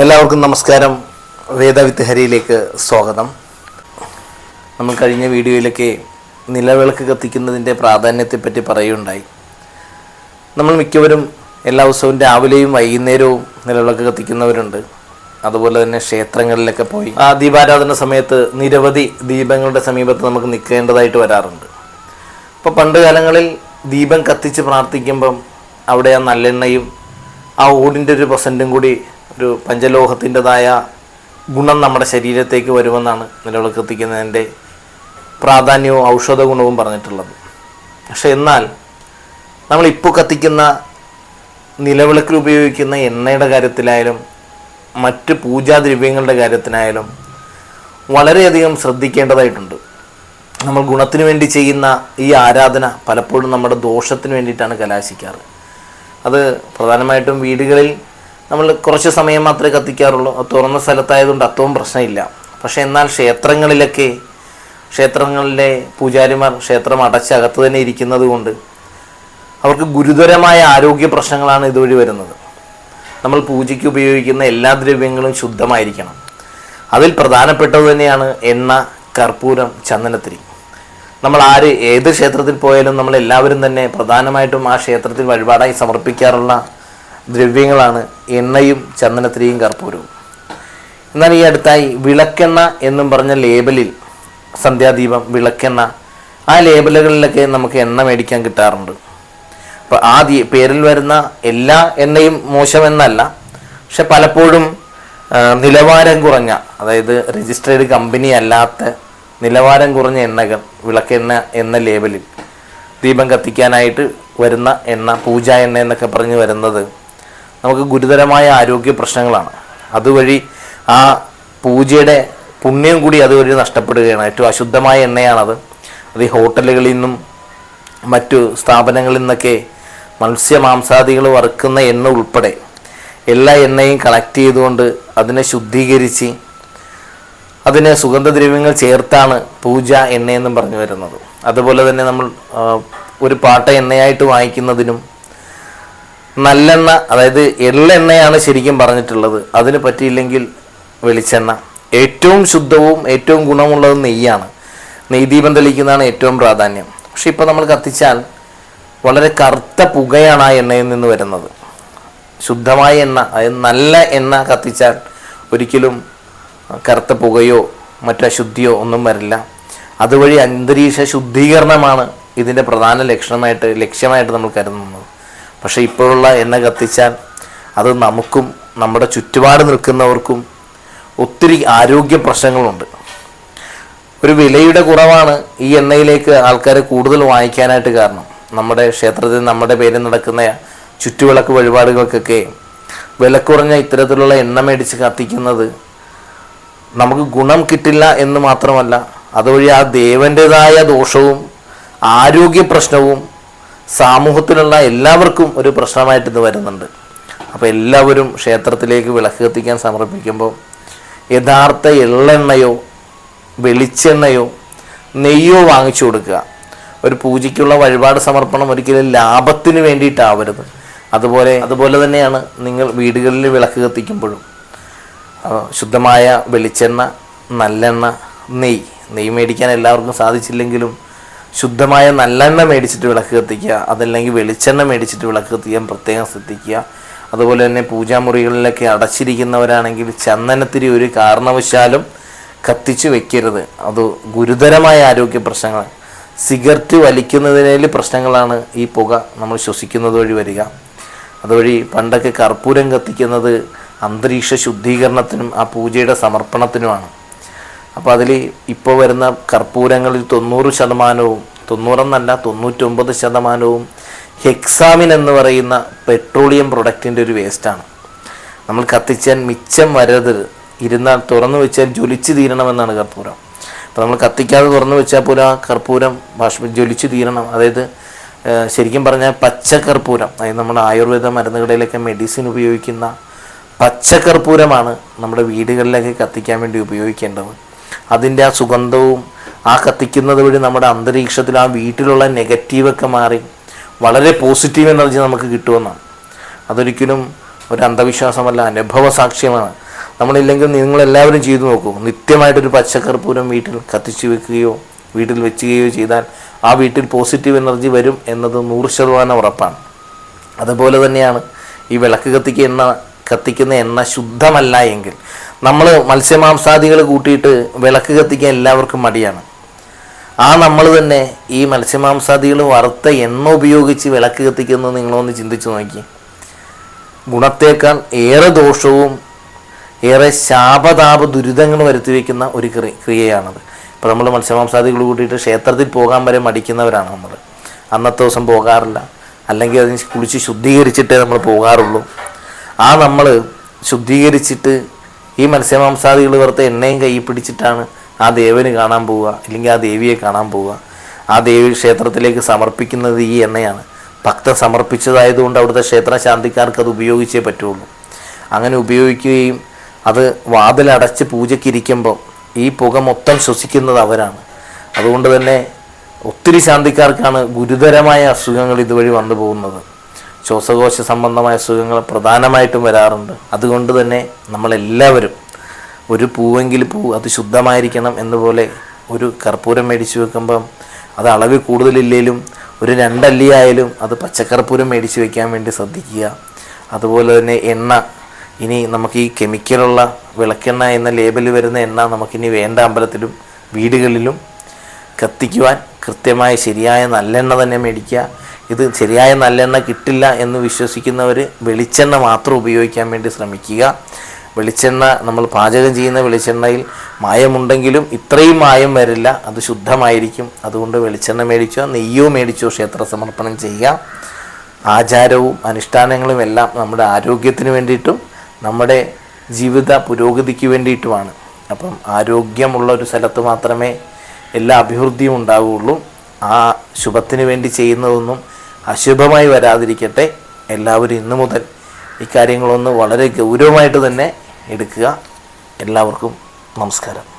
എല്ലാവർക്കും നമസ്കാരം. വേദവിത്ത് ഹരിയിലേക്ക് സ്വാഗതം. നമ്മൾ കഴിഞ്ഞ വീഡിയോയിലൊക്കെ നിലവിളക്ക് കത്തിക്കുന്നതിന്റെ പ്രാധാന്യത്തെപ്പറ്റി പറയുകയുണ്ടായി. നമ്മൾ മിക്കവരും എല്ലാ ദിവസവും രാവിലെയും വൈകുന്നേരവും നിലവിളക്ക് കത്തിക്കുന്നവരുണ്ട്. അതുപോലെ തന്നെ ക്ഷേത്രങ്ങളിലൊക്കെ പോയി ആ ദീപാരാധന സമയത്ത് നിരവധി ദീപങ്ങളുടെ സമീപത്ത് നമുക്ക് നിൽക്കേണ്ടതായിട്ട് വരാറുണ്ട്. ഇപ്പോൾ പണ്ട് കാലങ്ങളിൽ ദീപം കത്തിച്ച് പ്രാർത്ഥിക്കുമ്പം അവിടെ ആ നല്ലെണ്ണയും ആ ഓടിന്റെ ഒരു പെർസെന്റും കൂടി ഒരു പഞ്ചലോഹത്തിന്റെതായ ഗുണം നമ്മുടെ ശരീരത്തേക്ക് വരുമെന്നാണ് നിലവിളക്ക് കത്തിക്കുന്നതിന്റെ പ്രാധാന്യവും ഔഷധ ഗുണവും പറഞ്ഞിട്ടുള്ളത്. പക്ഷെ എന്നാൽ നമ്മളിപ്പോൾ കത്തിക്കുന്ന നിലവിളക്കിൽ ഉപയോഗിക്കുന്ന എണ്ണയുടെ കാര്യത്തിലായാലും മറ്റ് പൂജാദ്രവ്യങ്ങളുടെ കാര്യത്തിനായാലും വളരെയധികം ശ്രദ്ധിക്കേണ്ടതായിട്ടുണ്ട്. നമ്മൾ ഗുണത്തിന് വേണ്ടി ചെയ്യുന്ന ഈ ആരാധന പലപ്പോഴും നമ്മുടെ ദോഷത്തിന് വേണ്ടിയിട്ടാണ് കലാശിക്കാറ്. അത് പ്രധാനമായിട്ടും വീടുകളിൽ നമ്മൾ കുറച്ച് സമയം മാത്രമേ കത്തിക്കാറുള്ളൂ. തുറന്ന സ്ഥലത്തായതുകൊണ്ട് അത്തവും പ്രശ്നമില്ല. പക്ഷേ എന്നാൽ ക്ഷേത്രങ്ങളിലൊക്കെ ക്ഷേത്രങ്ങളിലെ പൂജാരിമാർ ക്ഷേത്രം അടച്ച് അകത്ത് തന്നെ ഇരിക്കുന്നത് കൊണ്ട് അവർക്ക് ഗുരുതരമായ ആരോഗ്യ പ്രശ്നങ്ങളാണ് ഇതുവഴി വരുന്നത്. നമ്മൾ പൂജയ്ക്ക് ഉപയോഗിക്കുന്ന എല്ലാ ദ്രവ്യങ്ങളും ശുദ്ധമായിരിക്കണം. അതിൽ പ്രധാനപ്പെട്ടത് തന്നെയാണ് എണ്ണ കർപ്പൂരം ചന്ദനത്തിരി. നമ്മൾ ആര് ഏത് ക്ഷേത്രത്തിൽ പോയാലും നമ്മൾ എല്ലാവരും തന്നെ പ്രധാനമായിട്ടും ആ ക്ഷേത്രത്തിൽ വഴിപാടായി സമർപ്പിക്കാറുള്ള ദ്രവ്യങ്ങളാണ് എണ്ണയും ചന്ദനത്തിരിയും കർപ്പൂരവും. എന്നാൽ ഈ അടുത്തായി വിളക്കെണ്ണ എന്നും പറഞ്ഞ ലേബലിൽ സന്ധ്യാദീപം വിളക്കെണ്ണ ആ ലേബലുകളിലൊക്കെ നമുക്ക് എണ്ണ മേടിക്കാൻ കിട്ടാറുണ്ട്. അപ്പോൾ ആ പേരിൽ വരുന്ന എല്ലാ എണ്ണയും മോശമെന്നല്ല പക്ഷെ പലപ്പോഴും നിലവാരം കുറഞ്ഞ അതായത് രജിസ്ട്രേഡ് കമ്പനി അല്ലാത്ത നിലവാരം കുറഞ്ഞ എണ്ണകൾ വിളക്കെണ്ണ എന്ന ലേബലിൽ ദീപം കത്തിക്കാനായിട്ട് വരുന്ന എണ്ണ പൂജ എണ്ണ എന്നൊക്കെ പറഞ്ഞ് വരുന്നത് നമുക്ക് ഗുരുതരമായ ആരോഗ്യ പ്രശ്നങ്ങളാണ്. അതുവഴി ആ പൂജയുടെ പുണ്യം കൂടി അതുവഴി നഷ്ടപ്പെടുകയാണ്. ഏറ്റവും അശുദ്ധമായ എണ്ണയാണത്. അത് ഈ ഹോട്ടലുകളിൽ നിന്നും മറ്റു സ്ഥാപനങ്ങളിൽ നിന്നൊക്കെ മത്സ്യമാംസാദികൾ വറുക്കുന്ന എണ്ണ ഉൾപ്പെടെ എല്ലാ എണ്ണയും കളക്ട് ചെയ്തുകൊണ്ട് അതിനെ ശുദ്ധീകരിച്ച് അതിന് സുഗന്ധദ്രവ്യങ്ങൾ ചേർത്താണ് പൂജ എണ്ണയെന്നും പറഞ്ഞു വരുന്നത്. അതുപോലെ തന്നെ നമ്മൾ ഒരു പാട്ട എണ്ണയായിട്ട് വാങ്ങിക്കുന്നതിനും നല്ലെണ്ണ അതായത് എള്ളെണ്ണയാണ് ശരിക്കും പറഞ്ഞിട്ടുള്ളത്. അതിന് പറ്റിയില്ലെങ്കിൽ വെളിച്ചെണ്ണ. ഏറ്റവും ശുദ്ധവും ഏറ്റവും ഗുണമുള്ളതും നെയ്യാണ്. നെയ്ദീപം തെളിക്കുന്നതാണ് ഏറ്റവും പ്രാധാന്യം. പക്ഷെ ഇപ്പോൾ നമ്മൾ കത്തിച്ചാൽ വളരെ കറുത്ത പുകയാണ് ആ എണ്ണയിൽ നിന്ന് വരുന്നത്. ശുദ്ധമായ എണ്ണ അതായത് നല്ല എണ്ണ കത്തിച്ചാൽ ഒരിക്കലും കറുത്ത പുകയോ മറ്റു അശുദ്ധിയോ ഒന്നും വരില്ല. അതുവഴി അന്തരീക്ഷ ശുദ്ധീകരണമാണ് ഇതിന്റെ പ്രധാന ലക്ഷണമായിട്ട് ലക്ഷ്യമായിട്ട് നമ്മൾ കരുതുന്നത്. പക്ഷേ ഇപ്പോഴുള്ള എണ്ണ കത്തിച്ചാൽ അത് നമുക്കും നമ്മുടെ ചുറ്റുപാട് നിൽക്കുന്നവർക്കും ഒത്തിരി ആരോഗ്യ പ്രശ്നങ്ങളുണ്ട്. ഒരു വിലയുടെ കുറവാണ് ഈ എണ്ണയിലേക്ക് ആൾക്കാർ കൂടുതൽ വാങ്ങിക്കാനായിട്ട് കാരണം. നമ്മുടെ ക്ഷേത്രത്തിൽ നമ്മുടെ പേരിൽ നടക്കുന്ന ചുറ്റുവിളക്ക് വഴിപാടുകൾക്കൊക്കെ വിലക്കുറഞ്ഞ കുറഞ്ഞ ഇത്തരത്തിലുള്ള എണ്ണ മേടിച്ച് കത്തിക്കുന്നത് നമുക്ക് ഗുണം കിട്ടില്ല എന്ന് മാത്രമല്ല അതുവഴി ആ ദേവന്റെതായ ദോഷവും ആരോഗ്യ പ്രശ്നവും സമൂഹത്തിലുള്ള എല്ലാവർക്കും ഒരു പ്രശ്നമായിട്ട് ഇത് വരുന്നുണ്ട്. അപ്പോൾ എല്ലാവരും ക്ഷേത്രത്തിലേക്ക് വിളക്ക് കത്തിക്കാൻ സമർപ്പിക്കുമ്പോൾ യഥാർത്ഥ എള്ളെണ്ണയോ വെളിച്ചെണ്ണയോ നെയ്യോ വാങ്ങിച്ചു കൊടുക്കുക. ഒരു പൂജയ്ക്കുള്ള വഴിപാട് സമർപ്പണം ഒരിക്കലും ലാഭത്തിന് വേണ്ടിയിട്ടാവരുത്. അതുപോലെ അതുപോലെ തന്നെയാണ് നിങ്ങൾ വീടുകളിൽ വിളക്ക് കത്തിക്കുമ്പോഴും. ശുദ്ധമായ വെളിച്ചെണ്ണ നല്ലെണ്ണ നെയ്യ്. നെയ്യ് മേടിക്കാൻ എല്ലാവർക്കും സാധിച്ചില്ലെങ്കിലും ശുദ്ധമായ നല്ലെണ്ണ മേടിച്ചിട്ട് വിളക്ക് കത്തിക്കുക അതല്ലെങ്കിൽ വെളിച്ചെണ്ണ മേടിച്ചിട്ട് വിളക്ക് കത്തിക്കാൻ പ്രത്യേകം ശ്രദ്ധിക്കുക. അതുപോലെ തന്നെ പൂജാമുറികളിലൊക്കെ അടച്ചിരിക്കുന്നവരാണെങ്കിൽ ചന്ദനത്തിരി ഒരു കാരണവശാലും കത്തിച്ചു വെക്കരുത്. അത് ഗുരുതരമായ ആരോഗ്യ പ്രശ്നങ്ങൾ സിഗരറ്റ് വലിക്കുന്നതിനേൽ പ്രശ്നങ്ങളാണ് ഈ പുക നമ്മൾ ശ്വസിക്കുന്നത് വഴി വരിക. അതുവഴി പണ്ടൊക്കെ കർപ്പൂരം കത്തിക്കുന്നത് അന്തരീക്ഷ ശുദ്ധീകരണത്തിനും ആ പൂജയുടെ സമർപ്പണത്തിനുമാണ്. അപ്പോൾ അതിൽ ഇപ്പോൾ വരുന്ന കർപ്പൂരങ്ങളിൽ തൊണ്ണൂറ് ശതമാനവും തൊണ്ണൂറെന്നല്ല തൊണ്ണൂറ്റൊമ്പത് ശതമാനവും ഹെക്സാമിൻ എന്ന് പറയുന്ന പെട്രോളിയം പ്രൊഡക്റ്റിന്റെ ഒരു വേസ്റ്റാണ് നമ്മൾ കത്തിച്ചാൽ മിച്ചം വരരുത്. ഇരുന്നാൽ തുറന്നു വെച്ചാൽ ജ്വലിച്ച് തീരണമെന്നാണ് കർപ്പൂരം. അപ്പോൾ നമ്മൾ കത്തിക്കാതെ തുറന്നു വെച്ചാൽ പോലും ആ കർപ്പൂരം ബാഷ്പ ജ്വലിച്ച് തീരണം. അതായത് ശരിക്കും പറഞ്ഞാൽ പച്ചക്കർപ്പൂരം അതായത് നമ്മുടെ ആയുർവേദ മരുന്നുകളിലൊക്കെ മെഡിസിൻ ഉപയോഗിക്കുന്ന പച്ചക്കർപ്പൂരമാണ് നമ്മുടെ വീടുകളിലൊക്കെ കത്തിക്കാൻ വേണ്ടി ഉപയോഗിക്കേണ്ടത്. അതിന്റെ ആ സുഗന്ധവും ആ കത്തിക്കുന്നത് വഴി നമ്മുടെ അന്തരീക്ഷത്തിൽ ആ വീട്ടിലുള്ള നെഗറ്റീവൊക്കെ മാറി വളരെ പോസിറ്റീവ് എനർജി നമുക്ക് കിട്ടുമെന്നാണ്. അതൊരിക്കലും ഒരു അന്ധവിശ്വാസമല്ല അനുഭവ സാക്ഷ്യമാണ്. നമ്മളില്ലെങ്കിൽ നിങ്ങളെല്ലാവരും ചെയ്തു നോക്കൂ. നിത്യമായിട്ടൊരു പച്ചക്കർപ്പൂരം വീട്ടിൽ കത്തിച്ചു വെക്കുകയോ വീട്ടിൽ വെച്ചുകയോ ചെയ്താൽ ആ വീട്ടിൽ പോസിറ്റീവ് എനർജി വരും എന്നത് നൂറ് ശതമാനം ഉറപ്പാണ്. അതുപോലെ തന്നെയാണ് ഈ വിളക്ക് കത്തിക്കുന്ന എണ്ണ കത്തിക്കുന്ന എണ്ണ ശുദ്ധമല്ല എങ്കിൽ നമ്മൾ മത്സ്യമാംസാദികൾ കൂട്ടിയിട്ട് വിളക്ക് കത്തിക്കാൻ എല്ലാവർക്കും മടിയാണ്. ആ നമ്മൾ തന്നെ ഈ മത്സ്യമാംസാദികൾ വറുത്ത എണ്ണ ഉപയോഗിച്ച് വിളക്ക് കത്തിക്കുന്നത് നിങ്ങളൊന്ന് ചിന്തിച്ചു നോക്കി. ഗുണത്തേക്കാൾ ഏറെ ദോഷവും ഏറെ ശാപതാപ ദുരിതങ്ങൾ വരുത്തി വയ്ക്കുന്ന ഒരു ക്രി ക്രിയയാണത്. ഇപ്പോൾ നമ്മൾ മത്സ്യമാംസാദികൾ കൂട്ടിയിട്ട് ക്ഷേത്രത്തിൽ പോകാൻ വരെ മടിക്കുന്നവരാണ് നമ്മൾ അന്നത്തെ ദിവസം പോകാറില്ല. അല്ലെങ്കിൽ അതിന് കുളിച്ച് ശുദ്ധീകരിച്ചിട്ടേ നമ്മൾ പോകാറുള്ളൂ. ആ നമ്മൾ ശുദ്ധീകരിച്ചിട്ട് ഈ മത്സ്യമാംസാദികൾ വെറുതെ എണ്ണയും കൈ പിടിച്ചിട്ടാണ് ആ ദേവന് കാണാൻ പോവുക അല്ലെങ്കിൽ ആ ദേവിയെ കാണാൻ പോവുക. ആ ദേവി ക്ഷേത്രത്തിലേക്ക് സമർപ്പിക്കുന്നത് ഈ എണ്ണയാണ്. ഭക്തൻ സമർപ്പിച്ചതായതുകൊണ്ട് അവിടുത്തെ ക്ഷേത്ര ശാന്തിക്കാർക്ക് അത് ഉപയോഗിച്ചേ പറ്റുള്ളൂ. അങ്ങനെ ഉപയോഗിക്കുകയും അത് വാതിലടച്ച് പൂജയ്ക്കിരിക്കുമ്പോൾ ഈ പുക മൊത്തം ശ്വസിക്കുന്നത് അവരാണ്. അതുകൊണ്ട് തന്നെ ഒത്തിരി ശാന്തിക്കാർക്കാണ് ഗുരുതരമായ അസുഖങ്ങൾ ഇതുവഴി വന്നു പോകുന്നത്. ശ്വാസകോശ സംബന്ധമായ അസുഖങ്ങൾ പ്രധാനമായിട്ടും വരാറുണ്ട്. അതുകൊണ്ട് തന്നെ നമ്മളെല്ലാവരും ഒരു പൂവെങ്കിൽ പൂ അത് ശുദ്ധമായിരിക്കണം എന്നപോലെ ഒരു കർപ്പൂരം മേടിച്ചു വെക്കുമ്പം അത് അളവിൽ കൂടുതലില്ലെങ്കിലും ഒരു രണ്ടല്ലിയായാലും അത് പച്ചക്കർപ്പൂരം മേടിച്ചു വെക്കാൻ വേണ്ടി ശ്രദ്ധിക്കുക. അതുപോലെ തന്നെ എണ്ണ ഇനി നമുക്ക് ഈ കെമിക്കലുള്ള വിളക്കെണ്ണ എന്ന ലേബലിൽ വരുന്ന എണ്ണ നമുക്കിനി വേണ്ട അമ്പലത്തിലും വീടുകളിലും കത്തിക്കുവാൻ കൃത്യമായ ശരിയായ നല്ലെണ്ണ തന്നെ മേടിക്കുക. ഇത് ശരിയായ നല്ലെണ്ണ കിട്ടില്ല എന്ന് വിശ്വസിക്കുന്നവർ വെളിച്ചെണ്ണ മാത്രം ഉപയോഗിക്കാൻ വേണ്ടി ശ്രമിക്കുക. വെളിച്ചെണ്ണ നമ്മൾ പാചകം ചെയ്യുന്ന വെളിച്ചെണ്ണയിൽ മായമുണ്ടെങ്കിലും ഇത്രയും മായം വരില്ല അത് ശുദ്ധമായിരിക്കും. അതുകൊണ്ട് വെളിച്ചെണ്ണ മേടിച്ചോ നെയ്യോ മേടിച്ചോ ക്ഷേത്ര സമർപ്പണം ചെയ്യുക. ആചാരവും അനുഷ്ഠാനങ്ങളും എല്ലാം നമ്മുടെ ആരോഗ്യത്തിന് വേണ്ടിയിട്ടും നമ്മുടെ ജീവിത പുരോഗതിക്ക് വേണ്ടിയിട്ടുമാണ്. അപ്പം ആരോഗ്യമുള്ള ഒരു സ്ഥലത്ത് മാത്രമേ എല്ലാ അഭിവൃദ്ധിയും ഉണ്ടാവുകയുള്ളൂ. ആ ശുഭത്തിന് വേണ്ടി ചെയ്യുന്നതൊന്നും അശുഭമായി വരാതിരിക്കട്ടെ. എല്ലാവരും ഇന്നു മുതൽ ഇക്കാര്യങ്ങളൊന്ന് വളരെ ഗൗരവമായിട്ട് തന്നെ എടുക്കുക. എല്ലാവർക്കും നമസ്കാരം.